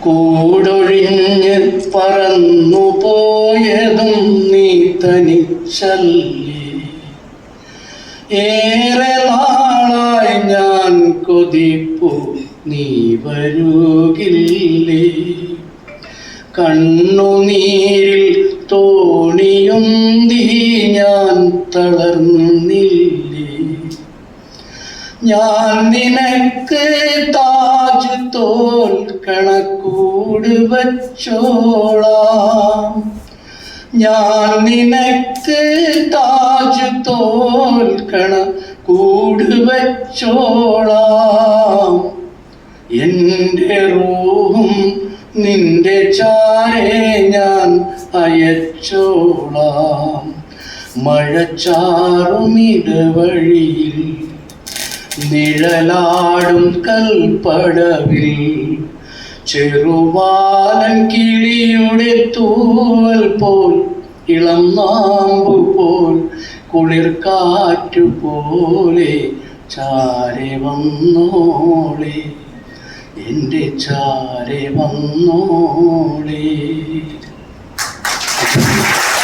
കൂടൊഴിഞ്ഞ് പറന്നു പോയതും നീ തനിച്ചല്ലേ. ഏറെ നാളായി ഞാൻ കൊതിപ്പു നീ വരുകില്ലേ. കണ്ണുനീരിൽ തോണിയുന്തി ഞാൻ തളർന്നില്ലേ. ഞാൻ നിനക്ക് താജ് തോൽ കണക്കൂട് വച്ചോളാം ഞാൻ നിനക്ക് താജ് തോൽക്കണ കൂട് വച്ചോളാം എന്റെ റൂഹും നിന്റെ ചാരെ ഞാൻ അയച്ചോളാം. മഴച്ചാറുമിടവഴിയിൽ നിഴലാടും കൽപ്പടവിൽ ചെറുവാലൻ കിളിയുടെ തൂവൽ പോൽ ഇളം നാമ്പു പോൽ കുളിർ കാറ്റു പോലെ ചാരെ വന്നോളെ. എന്റെ ചാരെ വന്നോളേ.